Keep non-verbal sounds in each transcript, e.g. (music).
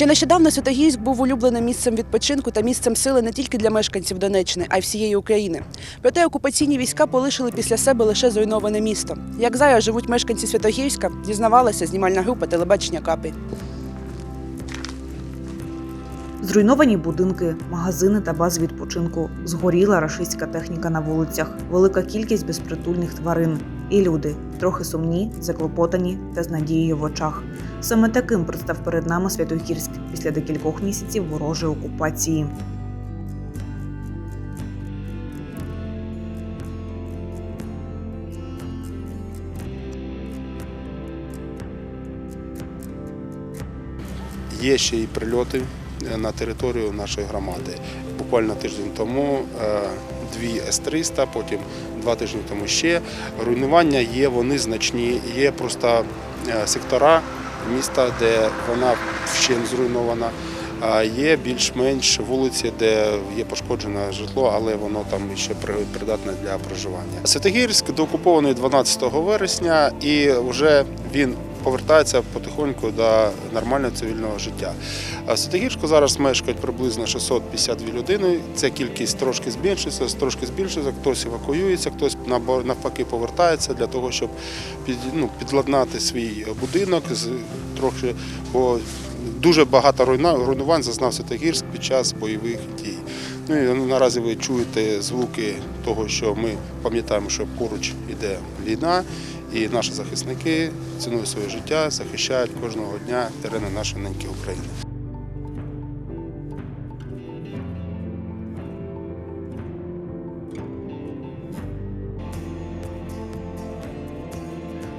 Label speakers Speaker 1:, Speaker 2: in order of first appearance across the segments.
Speaker 1: Ще нещодавно Святогірськ був улюбленим місцем відпочинку та місцем сили не тільки для мешканців Донеччини, а й всієї України. Проте окупаційні війська полишили після себе лише зруйноване місто. Як зараз живуть мешканці Святогірська, дізнавалася знімальна група телебачення Капи.
Speaker 2: Зруйновані будинки, магазини та бази відпочинку, згоріла рашистська техніка на вулицях, велика кількість безпритульних тварин. І люди трохи сумні, заклопотані та з надією в очах. Саме таким представ перед нами Святогірськ після декількох місяців ворожої окупації.
Speaker 3: Є ще й прильоти е, на територію нашої громади. Буквально тиждень тому е, дві С-300, потім два тижні тому ще. Руйнування є, вони значні. Є просто е, сектора міста, де вона ще не зруйнована. А є більш-менш вулиці, де є пошкоджене житло, але воно там ще при- придатне для проживання. Святогірськ доокупований 12 вересня, і вже він повертається потихоньку до нормального цивільного життя. В Святогірську зараз мешкають приблизно 652 людини. Ця кількість трошки збільшується, трошки збільшується. Хтось евакуюється, хтось навпаки повертається для того, щоб під, ну, підладнати свій будинок трохи, бо дуже багато руйнувань зазнав Святогірськ під час бойових дій. Ну і наразі ви чуєте звуки того, що ми пам'ятаємо, що поруч іде війна, і наші захисники ціною своє життя захищають кожного дня терени нашої неньки України.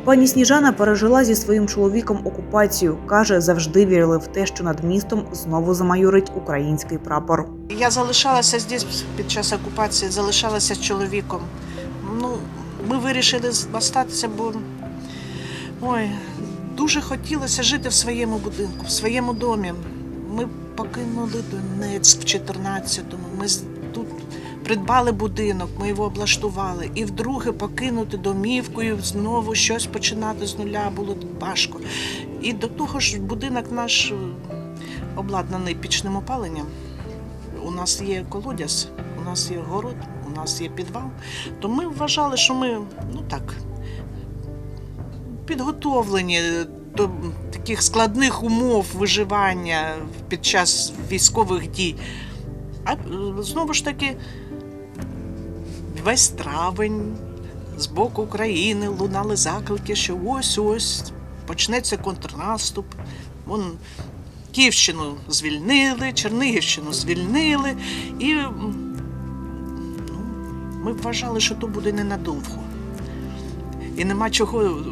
Speaker 2: Пані Сніжана пережила зі своїм чоловіком окупацію. каже, завжди вірили в те, що над містом знову замайорить український прапор.
Speaker 4: Я залишалася здесь під час окупації, залишалася з чоловіком. Ну, ми вирішили остатися, бо ой, дуже хотілося жити в своєму будинку, в своєму домі. Ми покинули Донецьк в 14-му. Ми тут придбали будинок, ми його облаштували. І вдруге покинути домівку і знову щось починати з нуля було важко. І до того ж, будинок наш е, обладнаний пічним опаленням. У нас є колодязь, у нас є город, у нас є підвал. То ми вважали, що ми ну так підготовлені до таких складних умов виживання під час військових дій. А знову ж таки, весь травень з боку України лунали заклики, що ось-ось почнеться контрнаступ. Вон Київщину звільнили, Чернігівщину звільнили, і ми вважали, що то буде ненадовго. І нема чого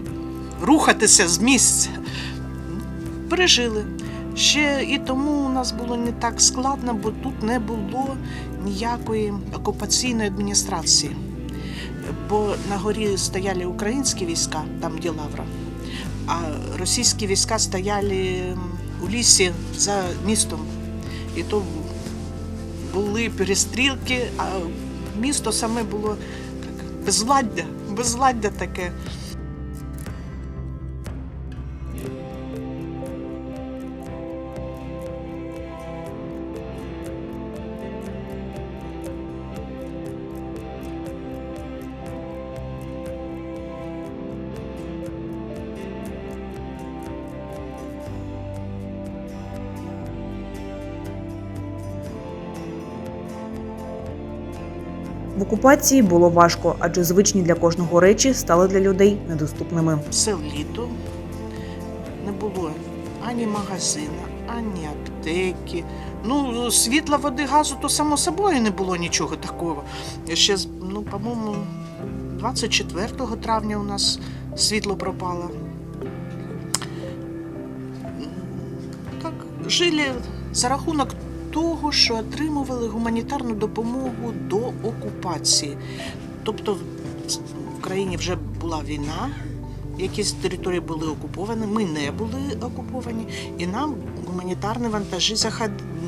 Speaker 4: рухатися з місця. Пережили. Ще і тому у нас було не так складно, бо тут не було ніякої окупаційної адміністрації. Бо на горі стояли українські війська, там де Лавра, а російські війська стояли у лісі за містом. І то були перестрілки, а місто саме було так, безладдя, безладдя таке.
Speaker 2: Окупації було важко, адже звичні для кожного речі стали для людей недоступними.
Speaker 4: Все літо не було ані магазина, ані аптеки. Ну, світла, води, газу, то само собою не було нічого такого. Ще, ну, по-моєму, 24 травня у нас світло пропало. Так, жили за рахунок того, що отримували гуманітарну допомогу до окупації. Тобто в країні вже була війна, якісь території були окуповані, ми не були окуповані, і нам гуманітарні вантажі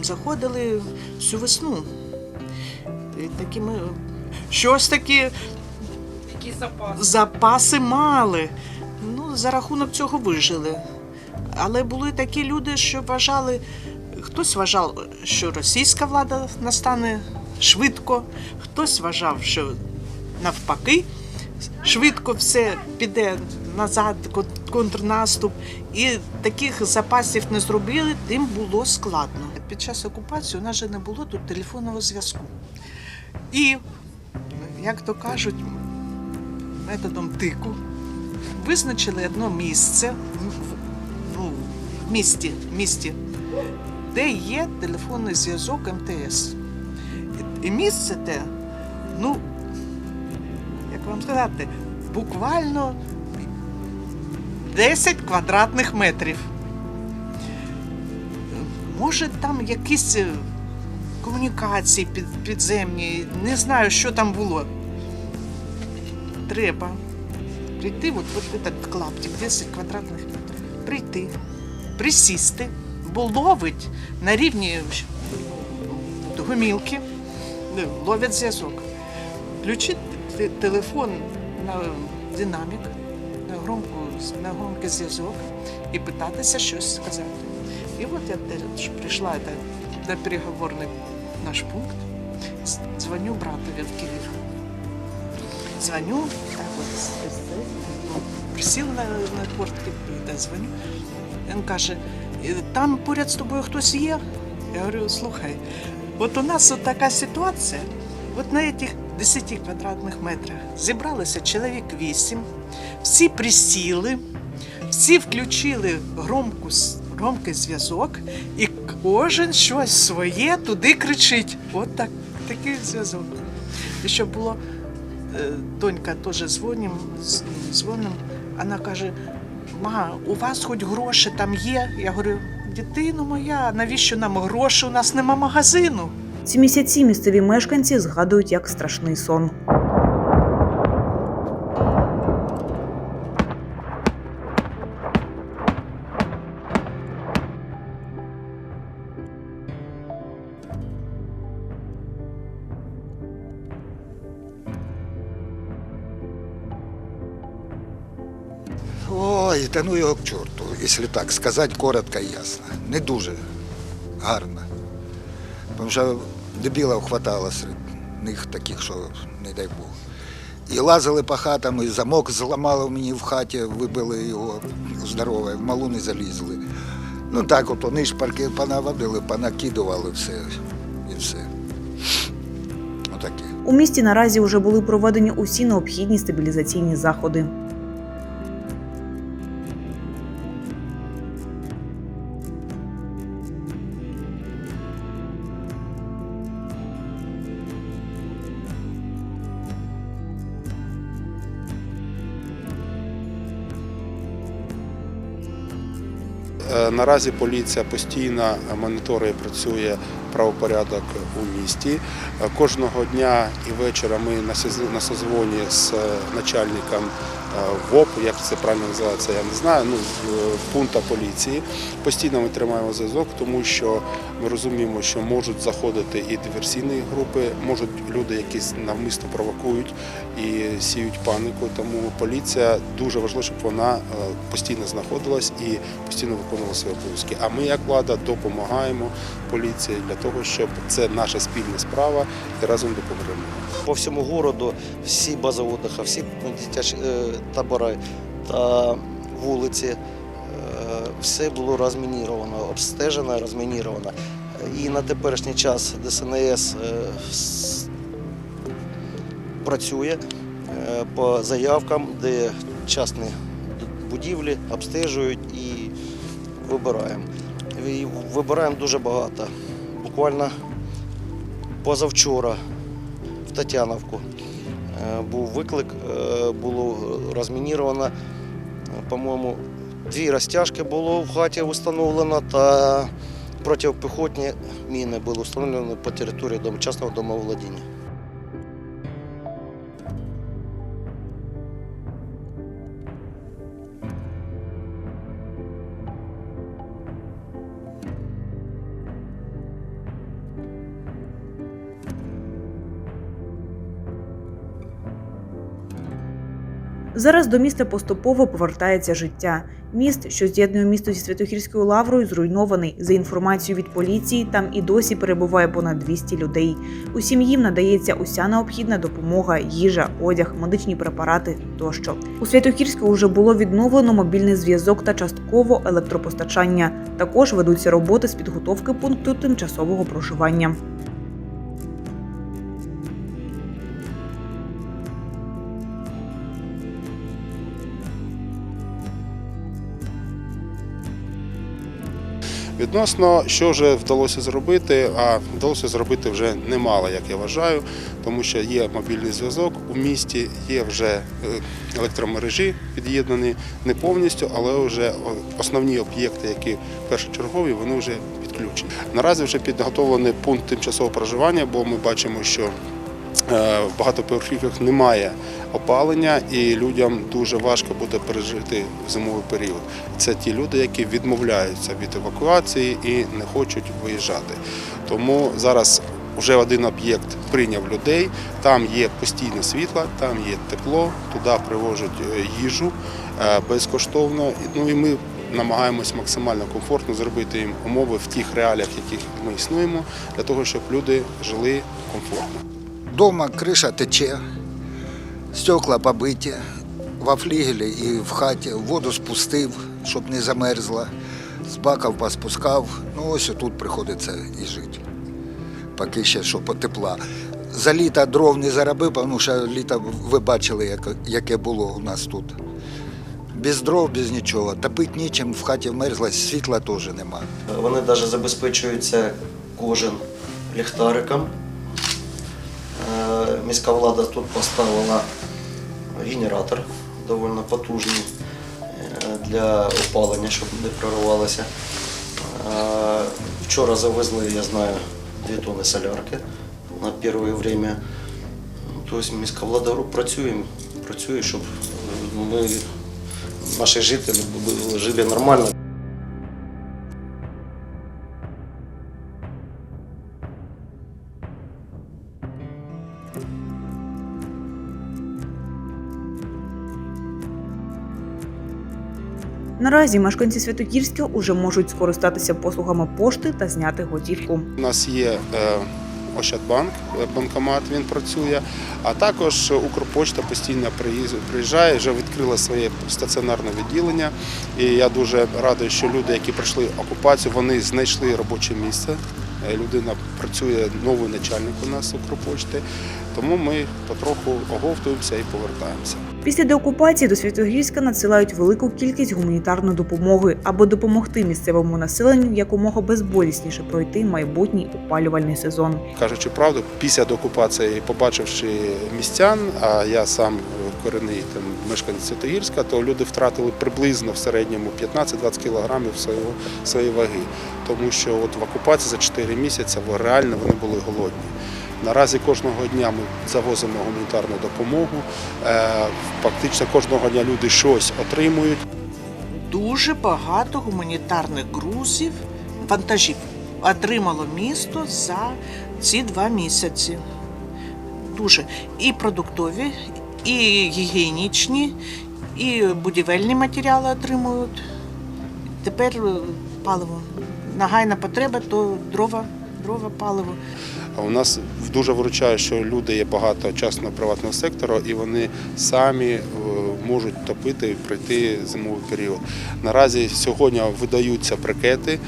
Speaker 4: заходили всю весну. І такі ми щось такі запаси мали. Ну, за рахунок цього вижили. Але були такі люди, що вважали, Хтось вважав, що російська влада настане швидко, хтось вважав, що навпаки швидко все піде назад, контрнаступ. І таких запасів не зробили, тим було складно. Під час окупації у нас же не було тут телефонного зв'язку. І, як то кажуть, методом тику визначили одне місце ну, в місті, місті, де є телефонний зв'язок МТС. І- місце те, ну, як вам сказати, буквально 10 квадратних метрів. Може, там якісь е, комунікації під, підземні, не знаю, що там було. Треба прийти, от, от этот клаптик, 10 квадратних метрів, прийти, присісти, ловить на рівні от, гомілки, е, зв'язок. Включити те- телефон на динамік, на, громку, на громкий зв'язок і питатися щось сказати. І от я прийшла на переговорний наш пункт, дзвоню братові в Київ. Дзвоню, так от присів на, на портки, дзвоню. Він каже, «Е, там поряд з тобою хтось є? Я говорю, слухай, от у нас от така ситуація, от на цих 10 квадратних метрах зібралося чоловік 8, всі присіли, всі включили громку, громкий зв'язок, і кожен щось своє туди кричить. От так, такий зв'язок. І щоб було е, донька теж дзвоним, дзвоним, вона каже: Ма, у вас хоч гроші там є? Я говорю, дитино моя, навіщо нам гроші? У нас нема магазину.
Speaker 2: Ці місяці місцеві мешканці згадують як страшний сон.
Speaker 5: Ой, та ну його к чорту, якщо так сказати коротко і ясно. Не дуже гарно. Тому що дебілів хватало серед них таких, що не дай Бог. І лазили по хатам, і замок зламали мені в хаті, вибили його здорове, в малу не залізли. Ну так от вони шпарки понаводили, понакидували все і все. Отаке.
Speaker 2: У місті наразі вже були проведені усі необхідні стабілізаційні заходи.
Speaker 3: Наразі поліція постійно моніторить і працює правопорядок у місті. Е, Кожного дня і вечора ми на созвоні з е, начальником е, ВОП, як це правильно називається, я не знаю. Ну е, пункту поліції. Постійно ми тримаємо зв'язок, тому що ми розуміємо, що можуть заходити і диверсійні групи, можуть люди, якісь навмисно провокують і сіють панику. Тому поліція дуже важливо, щоб вона е, постійно знаходилась і постійно виконувала свої обов'язки. А ми, як влада, допомагаємо поліції для того, щоб це наша спільна справа і разом допоможемо.
Speaker 6: по всьому городу всі отдыха, всі дитячі е, табори та вулиці. Все було розмініровано, обстежено, розмініровано. І на теперішній час ДСНС е, працює е, по заявкам, де частні будівлі обстежують і вибираємо. І вибираємо дуже багато. Буквально позавчора в Тетяновку. Е, Був виклик, було розмініровано, по-моєму, дві розтяжки було в хаті встановлено та протипіхотні міни були встановлені по території дом- частного домоволодіння.
Speaker 2: Зараз до міста поступово повертається життя. Міст, що з'єднує місто зі Святогірською лаврою, зруйнований. За інформацією від поліції, там і досі перебуває понад 200 людей. Усім їм надається уся необхідна допомога, їжа, одяг, медичні препарати тощо. У Святогірську вже було відновлено мобільний зв'язок та частково електропостачання. Також ведуться роботи з підготовки пункту тимчасового проживання.
Speaker 3: Відносно, що вже вдалося зробити, а вдалося зробити вже немало, як я вважаю, тому що є мобільний зв'язок у місті, є вже е, електромережі під'єднані не повністю, але вже основні об'єкти, які першочергові, вони вже підключені. Наразі вже підготовлений пункт тимчасового проживання, бо ми бачимо, що в багатоповерхівках немає опалення, і людям дуже важко буде пережити зимовий період. Це ті люди, які відмовляються від евакуації і не хочуть виїжджати. Тому зараз вже один об'єкт прийняв людей. Там є постійне світло, там є тепло, туди привозять е, їжу е, безкоштовно. Ну і ми намагаємось максимально комфортно зробити їм умови в тих реаліях, в яких ми існуємо, для того, щоб люди жили комфортно.
Speaker 5: Дома криша тече, стекла побиті, во флігелі і в хаті воду спустив, щоб не замерзла, з баків поспускав. Ну ось тут приходиться і жити. Поки ще що потепла. За літо дров не заробив, тому що літо ви бачили, яке було у нас тут. Без дров, без нічого. Топити нічим, в хаті вмерзлась, світла теж нема.
Speaker 6: Вони навіть забезпечуються кожен ліхтариком. Міська влада тут поставила генератор доволі потужний е, для опалення, щоб не проривалося. Е, Вчора завезли, я знаю, 2 тонни солярки на перше время. Тобто міська влада працює, працює, щоб е, ми, наші жителі жили нормально.
Speaker 2: Наразі мешканці Святогірська уже можуть скористатися послугами пошти та зняти готівку.
Speaker 3: У нас є е, Ощадбанк, е, банкомат, він працює, а також Укрпочта постійно приїжджає, вже відкрила своє стаціонарне відділення. І я дуже радий, що люди, які пройшли окупацію, вони знайшли робоче місце. Е, Людина працює новий начальник у нас Укрпочти, тому ми потроху оговтуємося і повертаємося.
Speaker 2: Після деокупації до Святогірська надсилають велику кількість гуманітарної допомоги, аби допомогти місцевому населенню якомога безболісніше пройти майбутній опалювальний сезон.
Speaker 3: Кажучи правду, після деокупації, побачивши містян, а я сам корінний там мешканець Святогірська, то люди втратили приблизно в середньому 15-20 кілограмів своєї ваги. Тому що от в окупації за 4 місяці реально вони були голодні. Наразі кожного дня ми завозимо гуманітарну допомогу. Е, Фактично кожного дня люди щось отримують.
Speaker 4: Дуже багато гуманітарних грузів, вантажів отримало місто за ці два місяці. Дуже і продуктові, і гігієнічні, і будівельні матеріали отримують. Тепер е, паливо. Нагайна потреба то дрова, дрова, паливо.
Speaker 3: А у нас дуже виручає, що люди є багато частного приватного сектору, і вони самі е, можуть топити і пройти зимовий період. Наразі сьогодні видаються брикети.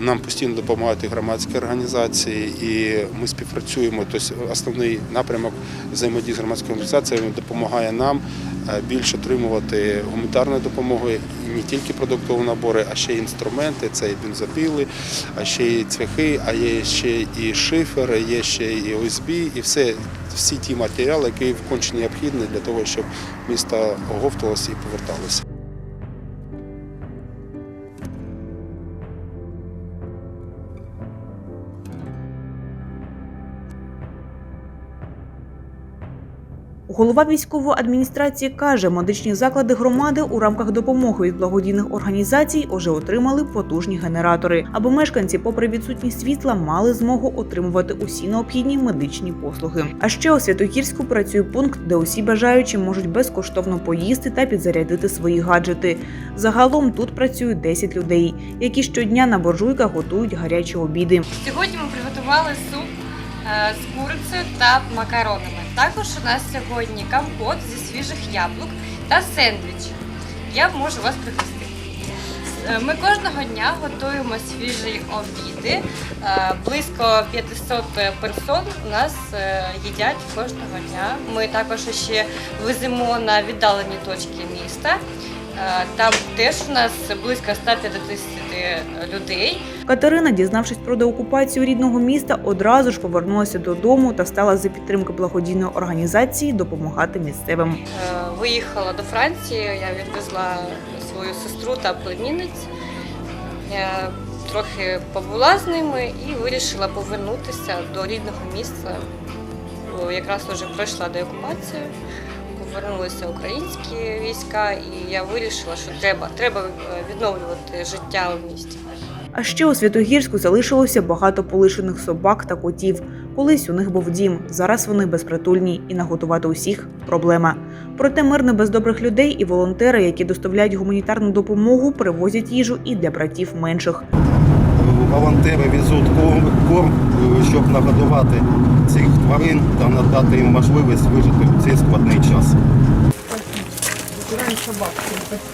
Speaker 3: Нам постійно допомагають і громадські організації, і ми співпрацюємо. Тобто основний напрямок взаємодії з громадськими організаціями допомагає нам е, більше отримувати гуманітарної допомоги, не тільки продуктові набори, а ще й інструменти, це і бензопіли, а ще й цвяхи, а є ще і шифер, є ще і ОСБ, і все, всі ті матеріали, які вконче необхідні для того, щоб місто оговтувалося і поверталося.
Speaker 2: Голова військової адміністрації каже, медичні заклади громади у рамках допомоги від благодійних організацій уже отримали потужні генератори, аби мешканці, попри відсутність світла, мали змогу отримувати усі необхідні медичні послуги. А ще у Святогірську працює пункт, де усі бажаючі можуть безкоштовно поїсти та підзарядити свої гаджети. Загалом тут працюють 10 людей, які щодня на буржуйках готують гарячі обіди.
Speaker 7: Сьогодні ми приготували суп з курицею та макаронами. Також у нас сьогодні компот зі свіжих яблук та сендвіч. Я можу вас пригостити. Е, Ми кожного дня готуємо свіжі обіди. Е, Близько 500 персон у нас е, їдять кожного дня. Ми також ще веземо на віддалені точки міста. Е, Там теж у нас близько 150 людей.
Speaker 2: Катерина, дізнавшись про деокупацію рідного міста, одразу ж повернулася додому та стала за підтримки благодійної організації допомагати місцевим.
Speaker 7: Е, Виїхала до Франції, я відвезла свою сестру та племінниць. Я трохи побула з ними і вирішила повернутися до рідного. Бо Якраз вже пройшла деокупацію, повернулися українські війська, і я вирішила, що треба, треба е, відновлювати життя у місті.
Speaker 2: А ще у Святогірську залишилося багато полишених собак та котів. Колись у них був дім, зараз вони безпритульні і наготувати усіх проблема. Проте мир не без добрих людей і волонтери, які доставляють гуманітарну допомогу, привозять їжу і для братів менших
Speaker 8: волонтери везуть корм, корм, е, щоб нагодувати цих тварин та надати їм можливість вижити в цей складний час.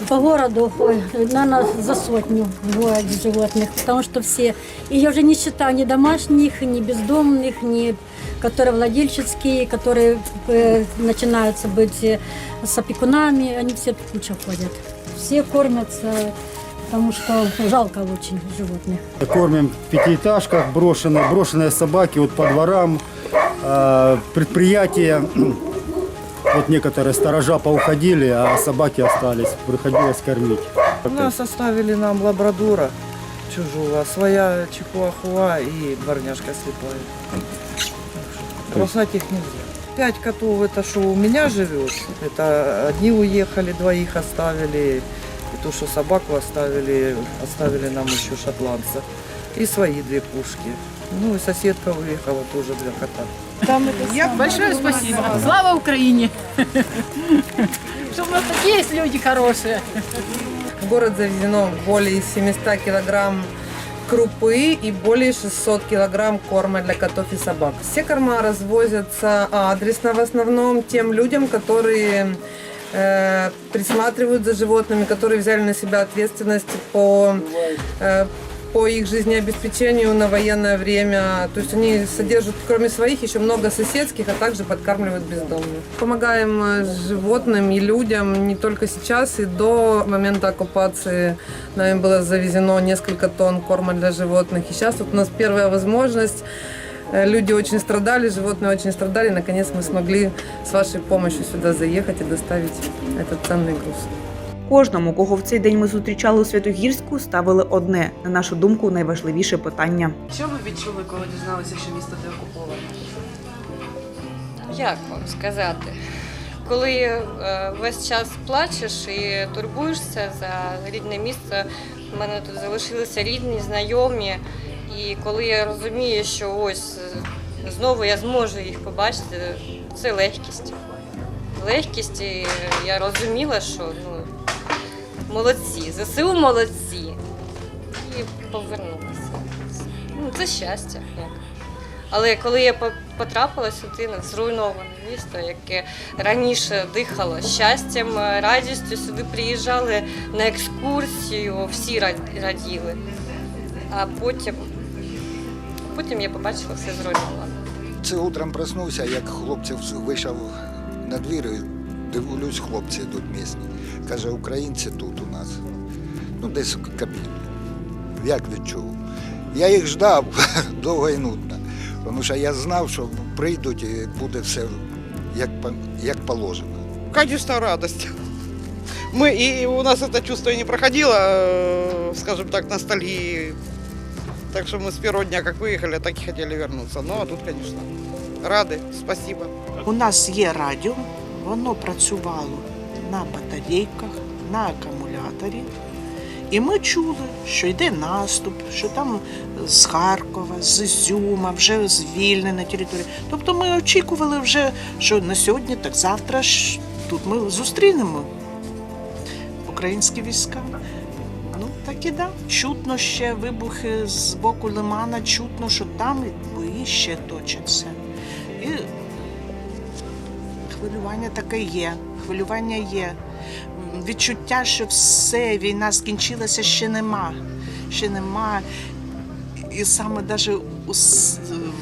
Speaker 9: По городу, ой, наверное, за сотню бывает животных, потому что все, и уже не считаю ни домашних, ни бездомных, ни которые владельческие, которые э, начинаются быть э, с опекунами, они все тут куча ходят. Все кормятся, потому что жалко очень животных.
Speaker 8: Кормим в пятиэтажках, брошенные, брошенные собаки вот по дворам, э, предприятия. (clears throat) Вот некоторые сторожа поуходили, а собаки остались. Приходилось кормить.
Speaker 10: Нас оставили нам лабрадора чужого, а своя чихуахуа и дворняжка слепая. Бросать их нельзя. Пять котов это что у меня живет. Это одни уехали, двоих оставили. И ту, что собаку оставили, оставили нам еще шотландца. И свои две пушки. Ну и соседка уехала тоже для кота.
Speaker 11: Большое спасибо. Слава Украине! Что у нас такие есть люди хорошие.
Speaker 10: В город завезено более 700 килограмм крупы и более 600 килограмм корма для котов и собак. Все корма развозятся адресно в основном тем людям, которые э, присматривают за животными, которые взяли на себя ответственность по, э, по их жизнеобеспечению на военное время. То есть они содержат, кроме своих, еще много соседских, а также подкармливают бездомных. Помогаем э, животным и людям не только сейчас, и до момента оккупации нами было завезено несколько тонн корма для животных. И сейчас вот у нас первая возможность. Э, Люди очень страдали, животные очень страдали. Наконец мы смогли с вашей помощью сюда заехать и доставить этот ценный груз.
Speaker 2: Кожному, кого в цей день ми зустрічали у Святогірську, ставили одне, на нашу думку, найважливіше питання.
Speaker 1: Що ви відчули, коли дізналися, що місто деокуповане?
Speaker 7: Як вам сказати? Коли е, весь час плачеш і турбуєшся за рідне місце, в мене тут залишилися рідні, знайомі. І коли я розумію, що ось е, знову я зможу їх побачити, це легкість. Легкість, і я розуміла, що ну, молодці, ЗСУ молодці. І повернулася. Ну, це щастя. Як. Але коли я по- потрапила сюди на зруйноване місто, яке раніше дихало щастям, радістю, сюди приїжджали на екскурсію, всі рад- раділи. А потім, потім я побачила все зруйноване.
Speaker 5: Це утром проснувся, як хлопців вийшов на двір, і дивлюсь, хлопці йдуть місні. Каже, українці тут у нас. Ну, десь в кабіні. Як відчув? Я їх ждав (laughs) довго і нудно. Тому що я знав, що прийдуть і буде все як, по- як положено.
Speaker 12: Конечно, радость. Мы и у нас это чувство и не проходило, э, скажем так, ностальгии. Так что мы с первого дня, как выехали, так и хотели вернуться. Ну а тут, конечно, рады. Спасибо.
Speaker 4: У нас є радіо,
Speaker 13: воно працювало на батарейках, на акумуляторі. І ми чули, що йде наступ, що там з Харкова, з Ізюма вже звільнена територія. Тобто ми очікували вже, що на сьогодні, так завтра ж тут ми зустрінемо українські війська. Ну, так і да. Чутно ще вибухи з боку Лимана, чутно, що там бої ще точаться. І хвилювання таке є. Хвилювання є. Відчуття, що все, війна скінчилася, ще нема. Ще нема. І саме навіть у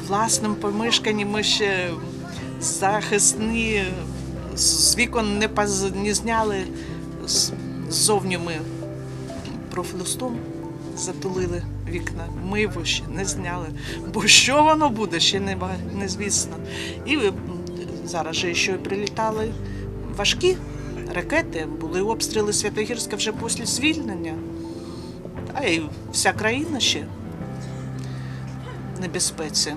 Speaker 13: власному помешканні ми ще захисні з вікон не, поз, не зняли. Ззовні ми профлюстом затулили вікна. Ми його ще не зняли. Бо що воно буде, ще не, незвісно. І зараз же ще прилітали важкі ракети, були обстріли Святогірська вже після звільнення. Та й вся країна ще в небезпеці.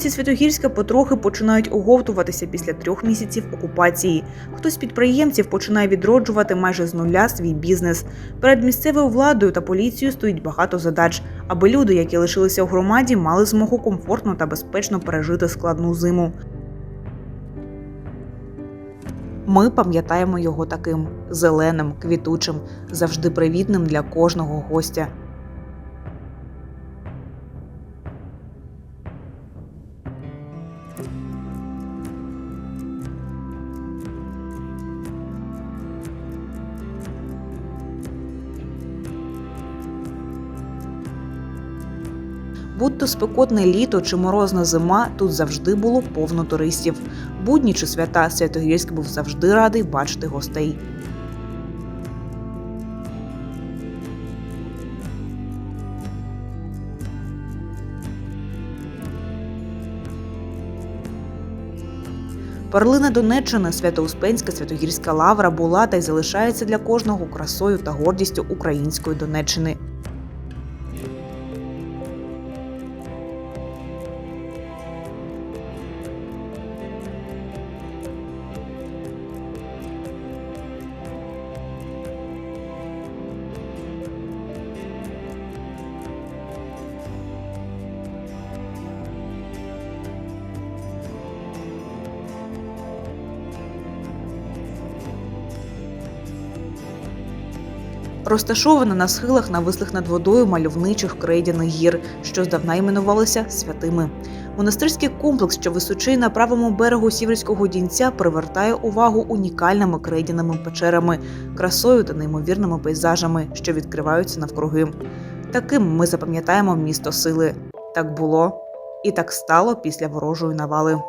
Speaker 2: Мешканці Святогірська потрохи починають оговтуватися після трьох місяців окупації. Хтось з підприємців починає відроджувати майже з нуля свій бізнес. Перед місцевою владою та поліцією стоїть багато задач, аби люди, які лишилися у громаді, мали змогу комфортно та безпечно пережити складну зиму. Ми пам'ятаємо його таким зеленим, квітучим, завжди привітним для кожного гостя. Будь то спекотне літо чи морозна зима, тут завжди було повно туристів. Будні чи свята Святогірськ був завжди радий бачити гостей. Перлина Донеччини, Свято-Успенська Святогірська лавра була та й залишається для кожного красою та гордістю української Донеччини. Розташована на схилах навислих над водою мальовничих крейдяних гір, що здавна іменувалися святими. Монастирський комплекс, що височий на правому берегу Сіверського Дінця, привертає увагу унікальними крейдяними печерами, красою та неймовірними пейзажами, що відкриваються навкруги. Таким ми запам'ятаємо місто сили. Так було і так стало після ворожої навали.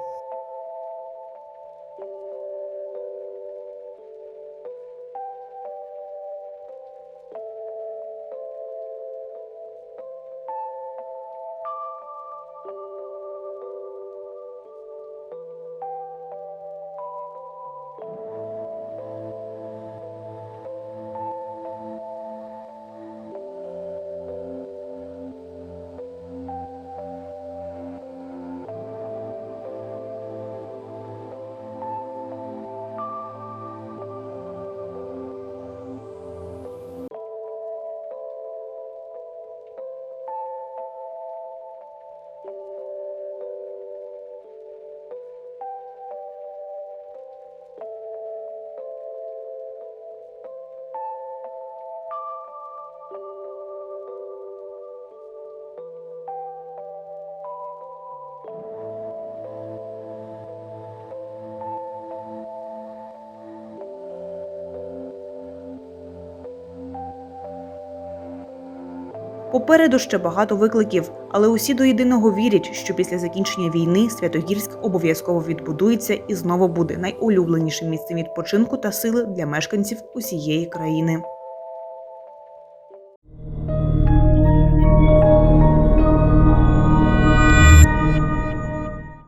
Speaker 2: Попереду ще багато викликів, але усі до єдиного вірять, що після закінчення війни Святогірськ обов'язково відбудується і знову буде найулюбленішим місцем відпочинку та сили для мешканців усієї країни.